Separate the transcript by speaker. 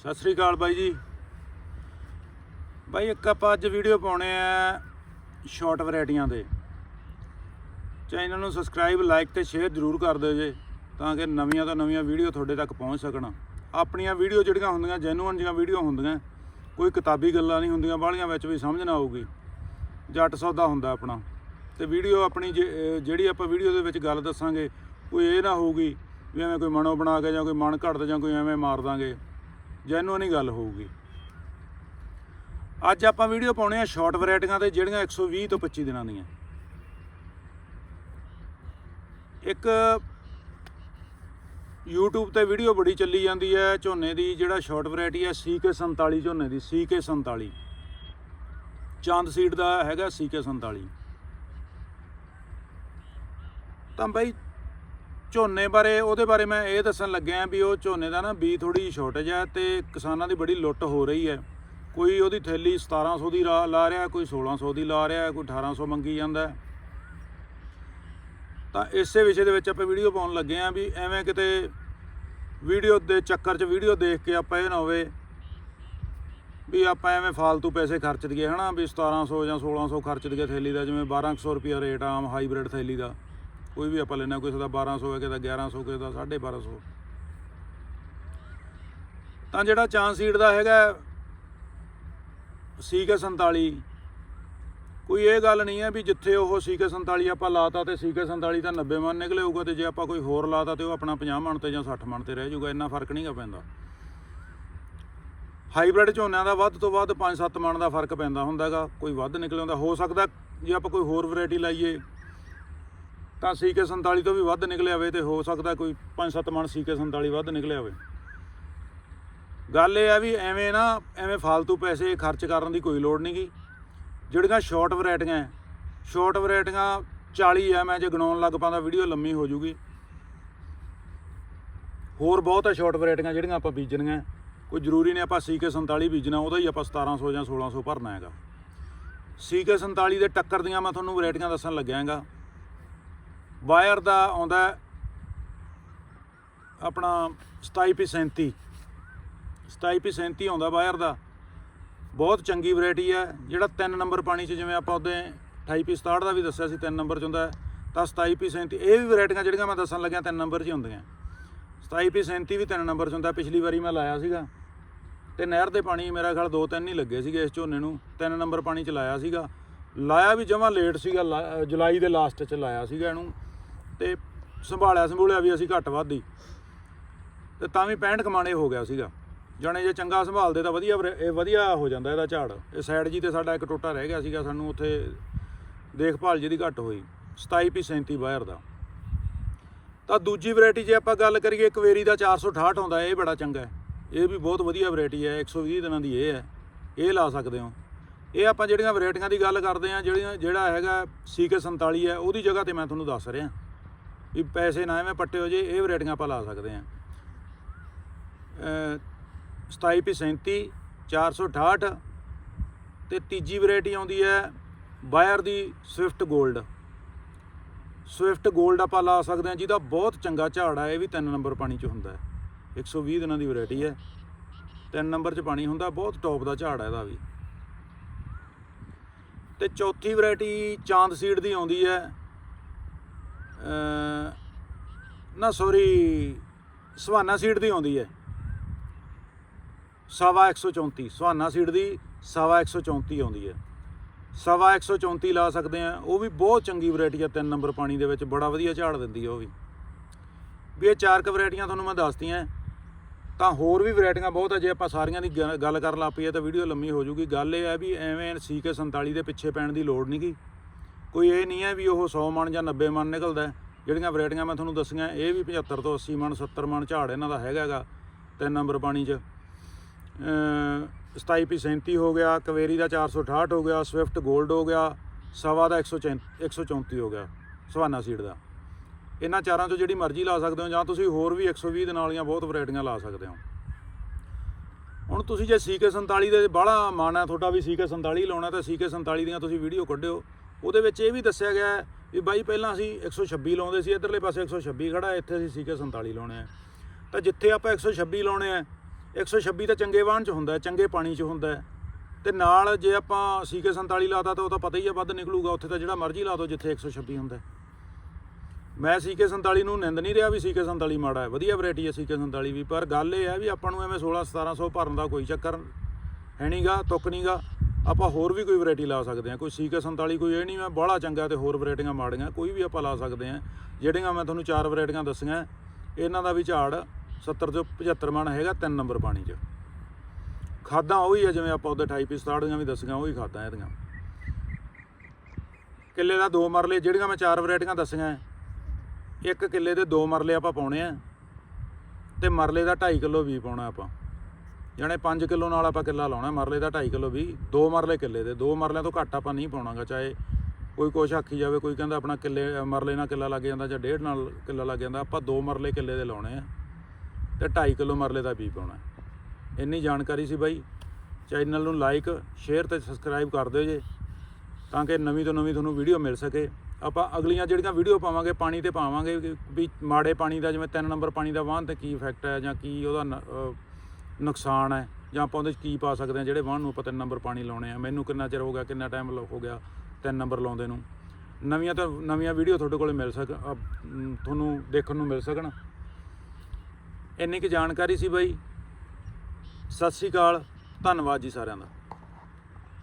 Speaker 1: ਸਤਿ ਸ੍ਰੀ ਅਕਾਲ ਬਾਈ ਜੀ। ਬਾਈ ਇੱਕ ਆਪਾਂ ਅੱਜ ਵੀਡੀਓ ਪਾਉਣੇ ਆ ਸ਼ਾਰਟ ਵੈਰਾਈਟੀਆਂ ਦੇ। ਚੈਨਲ ਨੂੰ ਸਬਸਕ੍ਰਾਈਬ ਲਾਈਕ ਤੇ ਸ਼ੇਅਰ ਜ਼ਰੂਰ ਕਰ ਦਿਓ ਜੇ, ਤਾਂ ਕਿ ਨਵੀਆਂ ਤੋਂ ਨਵੀਆਂ ਵੀਡੀਓ ਤੁਹਾਡੇ ਤੱਕ ਪਹੁੰਚ ਸਕਣ। ਆਪਣੀਆਂ ਵੀਡੀਓ ਜਿਹੜੀਆਂ ਹੁੰਦੀਆਂ ਜੈਨੂਅਨ ਜੀਆਂ ਵੀਡੀਓ ਹੁੰਦੀਆਂ, ਕੋਈ ਕਿਤਾਬੀ ਗੱਲਾਂ ਨਹੀਂ ਹੁੰਦੀਆਂ, ਬਾਹਲੀਆਂ ਵਿੱਚ ਵੀ ਸਮਝ ਨਾ ਆਊਗੀ। ਜੱਟ ਸੌਦਾ ਹੁੰਦਾ ਆਪਣਾ। ਤੇ ਵੀਡੀਓ ਆਪਣੀ ਜੇ- ਜਿਹੜੀ ਆਪਾਂ ਵੀਡੀਓ ਦੇ ਵਿੱਚ ਗੱਲ ਦੱਸਾਂਗੇ, ਕੋਈ ਇਹ ਨਾ ਹੋਊਗੀ ਵੀ ਐਵੇਂ ਕੋਈ ਮਨੋ ਬਣਾ ਕੇ ਜਾਂ ਕੋਈ ਮਨ ਘੜਦਾ ਜਾਂ ਕੋਈ ਐਵੇਂ ਮਾਰ ਦਾਂਗੇ। ਜੈਨੂਅਨ ਹੀ ਗੱਲ ਹੋਊਗੀ। ਅੱਜ ਆਪਾਂ ਵੀਡੀਓ ਪਾਉਣੇ ਆ ਸ਼ਾਰਟ ਵੈਰਾਈਟੀਆਂ ਤੇ ਜਿਹੜੀਆਂ 120 ਤੋਂ 25 ਦਿਨਾਂ ਦੀਆਂ। ਇੱਕ YouTube ਤੇ ਵੀਡੀਓ ਬੜੀ ਚੱਲੀ ਜਾਂਦੀ ਹੈ, ਝੋਨੇ ਦੀ ਜਿਹੜਾ ਸ਼ਾਰਟ ਵੈਰਾਈਟੀ ਹੈ CK47 ਝੋਨੇ ਦੀ CK47 ਚਾਂਦ ਸੀਡ ਦਾ ਹੈਗਾ CK47 ਤਾਂ ਬਈ ਝੋਨੇ ਬਾਰੇ, ਉਹਦੇ ਬਾਰੇ ਮੈਂ ਇਹ ਦੱਸਣ ਲੱਗਿਆ ਵੀ ਉਹ ਝੋਨੇ ਦਾ ਨਾ ਬੀ ਥੋੜੀ ਸ਼ਾਰਟੇਜ ਹੈ ਤੇ ਕਿਸਾਨਾਂ ਦੀ ਬੜੀ ਲੁੱਟ ਹੋ ਰਹੀ ਹੈ। ਕੋਈ ਉਹਦੀ ਥੈਲੀ 1700 ਦੀ ਲਾ ਲਾ ਰਿਹਾ, ਕੋਈ 1600 ਦੀ ਲਾ ਰਿਹਾ, ਕੋਈ 1800 ਮੰਗੀ ਜਾਂਦਾ ਤਾਂ ਇਸੇ ਵਿਸ਼ੇ ਦੇ ਵਿੱਚ ਆਪਾਂ ਵੀਡੀਓ ਪਾਉਣ ਲੱਗੇ ਆਂ ਵੀ ਐਵੇਂ ਕਿਤੇ ਵੀਡੀਓ ਦੇ ਚੱਕਰ 'ਚ ਵੀਡੀਓ ਦੇਖ ਕੇ ਆਪਾਂ ਇਹ ਨਾ ਹੋਵੇ ਵੀ ਆਪਾਂ ਐਵੇਂ ਫालतू ਪੈਸੇ ਖਰਚ ਦਈਏ, ਹਨਾ? ਵੀ 1700 ਜਾਂ 1600 ਖਰਚ ਦਈਏ ਥੈਲੀ ਦਾ, ਜਿਵੇਂ 1200 ਰੁਪਿਆ ਰੇਟ ਆਮ ਹਾਈਬ੍ਰਿਡ ਥੈਲੀ ਦਾ। ਕੋਈ ਵੀ ਆਪਾਂ ਲੈਣਾ ਕਿਸੇ ਦਾ 1200 ਹੈ ਕਿਸੇ ਦਾ 1100 ਕਿਸੇ ਦਾ 1250 ਤਾਂ ਜਿਹੜਾ ਚਾਂਸ ਸੀਟ ਦਾ ਹੈਗਾ ਸੀਕੇ 47 ਕੋਈ ਇਹ ਗੱਲ ਨਹੀਂ ਹੈ ਵੀ ਜਿੱਥੇ ਉਹ ਸੀਕੇ 47 ਆਪਾਂ ਲਾਤਾ ਤੇ ਸੀਕੇ 47 ਤਾਂ 90 ਮਨ ਨਿਕਲੇ ਹੋਊਗਾ ਤੇ ਜੇ ਆਪਾਂ ਕੋਈ ਹੋਰ ਲਾਤਾ ਤੇ ਉਹ ਆਪਣਾ 50 ਮਣ ਤੇ ਜਾਂ 60 ਮਣ ਤੇ ਰਹਿ ਜਾਊਗਾ, ਇੰਨਾ ਫ਼ਰਕ ਨਹੀਂਗਾ ਪੈਂਦਾ। ਹਾਈਬ੍ਰਿਡ ਝੋਨਿਆਂ ਦਾ ਵੱਧ ਤੋਂ ਵੱਧ 5-7 ਮਣ ਦਾ ਫ਼ਰਕ ਪੈਂਦਾ ਹੁੰਦਾਗਾ, ਕੋਈ ਵੱਧ ਨਿਕਲੇ ਹੁੰਦਾ ਹੋ ਸਕਦਾ ਜੇ ਆਪਾਂ ਕੋਈ ਹੋਰ ਵੈਰਾਈਟੀ ਲਾਈਏ ਤਾਂ ਸੀਕੇ 47 ਤੋਂ ਵੀ ਵੱਧ ਨਿਕਲਿਆ ਹੋਵੇ ਤੇ ਹੋ ਸਕਦਾ ਕੋਈ 5-7 ਮਣ ਸੀਕੇ 47 ਵੱਧ ਨਿਕਲਿਆ ਹੋਵੇ। ਗੱਲ ਇਹ ਆ ਵੀ ਐਵੇਂ ਨਾ, ਐਵੇਂ ਫालतू ਪੈਸੇ ਖਰਚ ਕਰਨ ਦੀ ਕੋਈ ਲੋੜ ਨਹੀਂਗੀ ਜਿਹੜੀਆਂ ਸ਼ਾਰਟ ਵੈਰਾਈਟੀਆਂ ਹੈ ਸ਼ਾਰਟ ਵੈਰਾਈਟੀਆਂ 40 ਆ ਮੈਂ ਜੇ ਗਣਾਉਣ ਲੱਗ ਪਾਂਦਾ ਵੀਡੀਓ ਲੰਮੀ ਹੋ ਜੂਗੀ। ਹੋਰ ਬਹੁਤ ਹੈ ਸ਼ਾਰਟ ਵੈਰਾਈਟੀਆਂ ਜਿਹੜੀਆਂ ਆਪਾਂ ਬੀਜਣੀਆਂ ਕੋਈ ਜ਼ਰੂਰੀ ਨਹੀਂ ਆਪਾਂ ਸੀਕੇ 47 ਬੀਜਣਾ, ਉਹਦਾ ਹੀ ਆਪਾਂ 1700 ਜਾਂ 1600 ਭਰਨਾ ਹੈਗਾ। ਸੀਕੇ 47 ਦੇ ਟੱਕਰ ਦੀਆਂ ਮੈਂ ਤੁਹਾਨੂੰ ਵੈਰਾਈਟੀਆਂ ਦੱਸਣ ਲੱਗਿਆ ਹੈਗਾ। ਵਾਇਰ ਦਾ ਆਉਂਦਾ ਹੈ। ਆਪਣਾ 2737 2737 ਆਉਂਦਾ ਵਾਇਰ ਦਾ। ਬਹੁਤ ਚੰਗੀ ਵੈਰਾਈਟੀ ਹੈ। ਜਿਹੜਾ 3 ਨੰਬਰ ਪਾਣੀ 'ਚ ਜਿਵੇਂ ਆਪਾਂ ਉਹਦੇ 2867 ਦਾ ਵੀ ਦੱਸਿਆ ਸੀ 3 ਨੰਬਰ 'ਚ ਹੁੰਦਾ ਹੈ, ਤਾਂ 2737 ਇਹ ਵੀ ਵੈਰਾਈਟੀਆਂ ਜਿਹੜੀਆਂ ਮੈਂ ਦੱਸਣ ਲੱਗਿਆ 3 ਨੰਬਰ 'ਚ ਹੀ ਹੁੰਦੀਆਂ। 2737 ਵੀ 3 ਨੰਬਰ 'ਚ ਹੁੰਦਾ। ਪਿਛਲੀ ਵਾਰੀ ਮੈਂ ਲਾਇਆ ਸੀਗਾ। ਤੇ ਨਹਿਰ ਦੇ ਪਾਣੀ ਮੇਰਾ ਖਿਆਲ 2-3 ਹੀ ਲੱਗੇ ਸੀਗੇ ਇਸ ਝੋਨੇ ਨੂੰ। 3 ਨੰਬਰ ਪਾਣੀ 'ਚ ਲਾਇਆ ਸੀਗਾ। ਲਾਇਆ ਵੀ ਜਮਾ ਲੇਟ ਸੀਗਾ ਲਾ- ਜੁਲਾਈ ਦੇ ਲਾਸਟ 'ਚ ਲਾਇਆ ਸੀਗਾ ਇਹਨੂੰ। ਤੇ ਸੰਭਾਲਿਆ ਸੰਭੂਲਿਆ ਵੀ ਅਸੀਂ ਘੱਟ ਵੱਧ ਹੀ। ਤੇ ਤਾਂ ਵੀ 65 ਕਮਾਣੇ ਹੋ ਗਿਆ ਸੀਗਾ। ਜਾਣੇ ਜੇ ਚੰਗਾ ਸੰਭਾਲਦੇ ਤਾਂ ਵਧੀਆ ਵਰ- ਇਹ ਵਧੀਆ ਹੋ ਜਾਂਦਾ ਇਹਦਾ ਝਾੜ। ਇਹ ਸਾਈਡ ਜੀ ਤੇ ਸਾਡਾ ਇੱਕ ਟੋਟਾ ਰਹਿ ਗਿਆ ਸੀਗਾ, ਸਾਨੂੰ ਉੱਥੇ ਦੇਖਭਾਲ ਜਿਹਦੀ ਘੱਟ ਹੋਈ 27 ਪੀ 37 ਬਾਹਰ ਦਾ। ਤਾਂ ਦੂਜੀ ਵੈਰਾਈਟੀ ਜੇ ਆਪਾਂ ਗੱਲ ਕਰੀਏ ਕਵੇਰੀ ਦਾ 468 ਆਉਂਦਾ, ਇਹ ਬੜਾ ਚੰਗਾ ਹੈ। ਇਹ ਵੀ ਬਹੁਤ ਵਧੀਆ ਵੈਰਾਈਟੀ ਹੈ 120 ਦਿਨਾਂ ਦੀ ਇਹ ਹੈ। ਇਹ ਲਾ ਸਕਦੇ ਹੋ। ਇਹ ਆਪਾਂ ਜਿਹੜੀਆਂ ਵੈਰਾਈਟੀਆਂ ਦੀ ਗੱਲ ਕਰਦੇ ਆ ਜਿਹੜੀਆਂ ਜਿਹੜਾ ਹੈਗਾ ਸੀਕੇ 47 ਹੈ, ਉਹਦੀ ਜਗ੍ਹਾ ਤੇ ਮੈਂ ਤੁਹਾਨੂੰ ਦੱਸ ਰਿਹਾ। ਵੀ ਪੈਸੇ ਨਾ ਐਵੇਂ ਪੱਟੇ ਹੋ ਜੇ, ਇਹ ਵੈਰਾਈਟੀਆਂ ਆਪਾਂ ਲਾ ਸਕਦੇ ਆ 27 ਪੀ 37 468 ਤੇ ਤੀਜੀ ਵੈਰਾਈਟੀ ਆਉਂਦੀ ਹੈ ਵਾਇਰ ਦੀ ਸਵਿਫਟ 골ਡ ਸਵਿਫਟ 골ਡ ਆਪਾਂ ਲਾ ਸਕਦੇ ਹਾਂ, ਜਿਹਦਾ ਬਹੁਤ ਚੰਗਾ ਝਾੜ ਹੈ ਇਹ ਵੀ 3 ਨੰਬਰ ਪਾਣੀ 'ਚ ਹੁੰਦਾ ਹੈ। 120 ਦਿਨਾਂ ਦੀ ਵੈਰਾਈਟੀ ਹੈ। 3 ਨੰਬਰ 'ਚ ਪਾਣੀ ਹੁੰਦਾ, ਬਹੁਤ ਟੌਪ ਦਾ ਝਾੜ ਹੈ ਇਹਦਾ ਵੀ। ਤੇ ਚੌਥੀ ਵੈਰਾਈਟੀ ਚਾਂਦ ਸੀਡ ਦੀ ਆਉਂਦੀ ਹੈ। ਨਾ ਸੌਰੀ ਸਵਾਨਾ ਸੀਟ ਦੀ ਆਉਂਦੀ ਹੈ। ਸਵਾ 134 ਸੁਹਾਨਾ ਸੀਟ ਦੀ ਸਵਾ 134 ਆਉਂਦੀ ਹੈ। ਸਵਾ 134 ਲਾ ਸਕਦੇ ਆ ਉਹ ਵੀ ਬਹੁਤ ਚੰਗੀ ਵੈਰਾਈਟੀ ਆ, ਤਿੰਨ ਨੰਬਰ ਪਾਣੀ ਦੇ ਵਿੱਚ, ਬੜਾ ਵਧੀਆ ਝਾੜ ਦਿੰਦੀ ਆ ਉਹ ਵੀ। ਵੀ ਇਹ ਚਾਰ ਕੁ ਵੈਰਾਈਟੀਆਂ ਤੁਹਾਨੂੰ ਮੈਂ ਦੱਸਤੀਆਂ, ਤਾਂ ਹੋਰ ਵੀ ਵੈਰਾਈਟੀਆਂ ਬਹੁਤ ਆ, ਜੇ ਆਪਾਂ ਸਾਰੀਆਂ ਦੀ ਗੱਲ ਕਰਨ ਲੱਗ ਪਈਏ ਤਾਂ ਵੀਡੀਓ ਲੰਮੀ ਹੋ ਜੂਗੀ। ਗੱਲ ਇਹ ਹੈ ਵੀ ਐਵੇਂ ਸੀਕੇ 47 ਦੇ ਪਿੱਛੇ ਪੈਣ ਦੀ ਲੋੜ ਨਹੀਂ ਨਹੀਂਗੀ ਕੋਈ ਇਹ ਨਹੀਂ ਹੈ ਵੀ ਉਹ 100 ਮਣ ਜਾਂ 90 ਮਣ ਨਿਕਲਦਾ ਜਿਹੜੀਆਂ ਵੈਰਾਈਟੀਆਂ ਮੈਂ ਤੁਹਾਨੂੰ ਦੱਸੀਆਂ, ਇਹ ਵੀ 75 ਤੋਂ 80 ਮਣ 70 ਮਣ ਝਾੜ ਇਹਨਾਂ ਦਾ ਹੈਗਾ ਹੈਗਾ ਤਿੰਨ ਨੰਬਰ ਪਾਣੀ 'ਚ। ਅਮ 27 ਪੀ 37 ਹੋ ਗਿਆ, ਕਵੇਰੀ ਦਾ 468 ਹੋ ਗਿਆ, ਸਵਿਫਟ 골ਡ ਹੋ ਗਿਆ, ਸਵਾ ਦਾ 134 134 ਹੋ ਗਿਆ, ਸਵਾਨਾ ਸੀਡ ਦਾ। ਇਹਨਾਂ ਚਾਰਾਂ ਚੋਂ ਜਿਹੜੀ ਮਰਜ਼ੀ ਲਾ ਸਕਦੇ ਹੋ, ਜਾਂ ਤੁਸੀਂ ਹੋਰ ਵੀ 120 ਦੇ ਨਾਲੀਆਂ ਬਹੁਤ ਵੈਰਾਈਟੀਆਂ ਲਾ ਸਕਦੇ ਹੋ। ਹੁਣ ਤੁਸੀਂ ਜੇ ਸੀਕੇ 47 ਦੇ ਬਾਹਲਾ ਮਨ ਹੈ, ਤੁਹਾਡਾ ਵੀ ਸੀਕੇ 47 ਲਾਉਣਾ ਤਾਂ ਸੀਕੇ 47 ਦੀਆਂ ਤੁਸੀਂ ਵੀਡੀਓ ਕੱਢਿਓ। ਉਹਦੇ ਵਿੱਚ ਇਹ ਵੀ ਦੱਸਿਆ ਗਿਆ ਹੈ ਵੀ ਬਾਈ ਪਹਿਲਾਂ ਅਸੀਂ 126 ਲਾਉਂਦੇ ਸੀ ਇਧਰਲੇ ਪਾਸੇ 126 ਖੜਾ ਹੈ, ਇੱਥੇ ਅਸੀਂ ਸੀਕੇ 47 ਲਾਉਣੇ ਆ ਤਾਂ ਜਿੱਥੇ ਆਪਾਂ 126 ਲਾਉਣੇ ਆ 126 ਤਾਂ ਚੰਗੇ ਵਾਹਣ ਚ ਹੁੰਦਾ ਚੰਗੇ ਪਾਣੀ ਚ ਹੁੰਦਾ ਹੈ। ਤੇ ਨਾਲ ਜੇ ਆਪਾਂ ਸੀਕੇ 47 ਲਾਤਾ ਤਾਂ ਉਹ ਤਾਂ ਪਤਾ ਹੀ ਆ ਵੱਧ ਨਿਕਲੂਗਾ ਉੱਥੇ ਤਾਂ ਜਿਹੜਾ ਮਰਜ਼ੀ ਲਾ ਦਿਓ ਜਿੱਥੇ 126 ਹੁੰਦਾ ਹੈ। ਮੈਂ ਸੀਕੇ 47 ਨੂੰ ਨਿੰਦ ਨਹੀਂ ਰਿਹਾ ਵੀ ਸੀਕੇ 47 ਮਾੜਾ ਹੈ ਵਧੀਆ ਵੈਰਾਈਟੀ ਹੈ ਸੀਕੇ 47 ਵੀ ਪਰ ਗੱਲ ਇਹ ਹੈ ਵੀ ਆਪਾਂ ਨੂੰ ਐਵੇਂ 16 1700 ਭਰਨ ਦਾ ਕੋਈ ਚੱਕਰ ਹੈ ਨਹੀਂਗਾ ਤੁੱਕ ਨਹੀਂਗਾ ਆਪਾਂ ਹੋਰ ਵੀ ਕੋਈ ਵੈਰਾਈਟੀ ਲਾ ਸਕਦੇ ਹਾਂ। ਕੋਈ ਸੀਕੇ 47 ਕੋਈ ਇਹ ਨਹੀਂ, ਮੈਂ ਬਾਹਲਾ ਚੰਗਾ ਤੇ ਹੋਰ ਵੈਰਾਈਟੀਆਂ ਮਾੜੀਆਂ, ਕੋਈ ਵੀ ਆਪਾਂ ਲਾ ਸਕਦੇ ਹਾਂ। ਜਿਹੜੀਆਂ ਮੈਂ ਤੁਹਾਨੂੰ ਚਾਰ ਵੈਰਾਈਟੀਆਂ ਦੱਸੀਆਂ, ਇਹਨਾਂ ਦਾ ਵੀ ਝਾੜ 70 ਤੋਂ 75 ਮਣ ਹੈਗਾ 3 ਨੰਬਰ ਪਾਣੀ 'ਚ। ਖਾਦਾਂ ਉਹੀ ਆ, ਜਿਵੇਂ ਆਪਾਂ ਉਹਦੇ 28 67 ਦੀਆਂ ਵੀ ਦੱਸੀਆਂ, ਉਹੀ ਖਾਦਾਂ ਇਹਦੀਆਂ। ਕਿੱਲੇ ਦਾ ਦੋ ਮਰਲੇ, ਜਿਹੜੀਆਂ ਮੈਂ ਚਾਰ ਵੈਰਾਈਟੀਆਂ ਦੱਸੀਆਂ, ਇੱਕ ਕਿੱਲੇ ਦੇ ਦੋ ਮਰਲੇ ਆਪਾਂ ਪਾਉਣੇ ਆ ਤੇ ਮਰਲੇ ਦਾ 2.5 ਕਿਲੋ ਵੀ ਪਾਉਣਾ ਆਪਾਂ। ਜਾਣੇ 5 ਕਿਲੋ ਨਾਲ ਆਪਾਂ ਕਿੱਲਾ ਲਾਉਣਾ ਮਰਲੇ ਦਾ 2.5 ਕਿਲੋ ਵੀ ਦੋ ਮਰਲੇ ਕਿੱਲੇ ਦੇ, ਦੋ ਮਰਲਿਆਂ ਤੋਂ ਘੱਟ ਆਪਾਂ ਨਹੀਂ ਪਾਉਣਾਗਾ, ਚਾਹੇ ਕੋਈ ਕੁਛ ਆਖੀ ਜਾਵੇ, ਕੋਈ ਕਹਿੰਦਾ ਆਪਣਾ ਕਿੱਲੇ ਮਰਲੇ ਨਾਲ ਕਿੱਲਾ ਲੱਗ ਜਾਂਦਾ ਜਾਂ ਡੇਢ ਨਾਲ ਕਿੱਲਾ ਲੱਗ ਜਾਂਦਾ, ਆਪਾਂ ਦੋ ਮਰਲੇ ਕਿੱਲੇ ਦੇ ਲਾਉਣੇ ਆ ਤੇ 2.5 ਕਿਲੋ ਮਰਲੇ ਦਾ ਬੀ ਪਾਉਣਾ ਇੰਨੀ ਜਾਣਕਾਰੀ ਸੀ ਬਾਈ, ਚੈਨਲ ਨੂੰ ਲਾਈਕ, ਸ਼ੇਅਰ ਤੇ ਸਬਸਕ੍ਰਾਈਬ ਕਰ ਦਿਓ ਜੇ, ਤਾਂ ਕਿ ਨਵੀਂ ਤੋਂ ਨਵੀਂ ਤੁਹਾਨੂੰ ਵੀਡੀਓ ਮਿਲ ਸਕੇ। ਆਪਾਂ ਅਗਲੀਆਂ ਜਿਹੜੀਆਂ ਵੀਡੀਓ ਪਾਵਾਂਗੇ, ਪਾਣੀ ਤੇ ਪਾਵਾਂਗੇ ਕਿ ਵੀ ਮਾੜੇ ਪਾਣੀ ਦਾ, ਜਿਵੇਂ 3 ਨੰਬਰ ਪਾਣੀ ਦਾ ਵਾਹਨ ਤੇ ਕੀ ਇਫੈਕਟ ਹੈ ਜਾਂ ਕੀ ਉਹਦਾ ਨ- ਨੁਕਸਾਨ ਹੈ ਜਾਂ ਆਪਾਂ ਉਹਦੇ 'ਚ ਕੀ ਪਾ ਸਕਦੇ ਹਾਂ, ਜਿਹੜੇ ਵਾਹਨ ਨੂੰ ਆਪਾਂ ਤਿੰਨ ਨੰਬਰ ਪਾਣੀ ਲਾਉਣੇ ਆ। ਮੈਨੂੰ ਕਿੰਨਾ ਚਿਰ ਹੋ ਗਿਆ, ਕਿੰਨਾ ਟਾਈਮ ਹੋ ਗਿਆ ਤਿੰਨ ਨੰਬਰ ਲਾਉਂਦੇ ਨੂੰ। ਨਵੀਆਂ ਤਾਂ, ਨਵੀਆਂ ਵੀਡੀਓ ਤੁਹਾਡੇ ਕੋਲੇ ਮਿਲ ਸਕ ਤੁਹਾਨੂੰ ਦੇਖਣ ਨੂੰ ਮਿਲ ਸਕਣ। ਇੰਨੀ ਕੁ ਜਾਣਕਾਰੀ ਸੀ ਬਾਈ। ਸਤਿ ਸ਼੍ਰੀ ਅਕਾਲ, ਧੰਨਵਾਦ ਜੀ ਸਾਰਿਆਂ ਦਾ।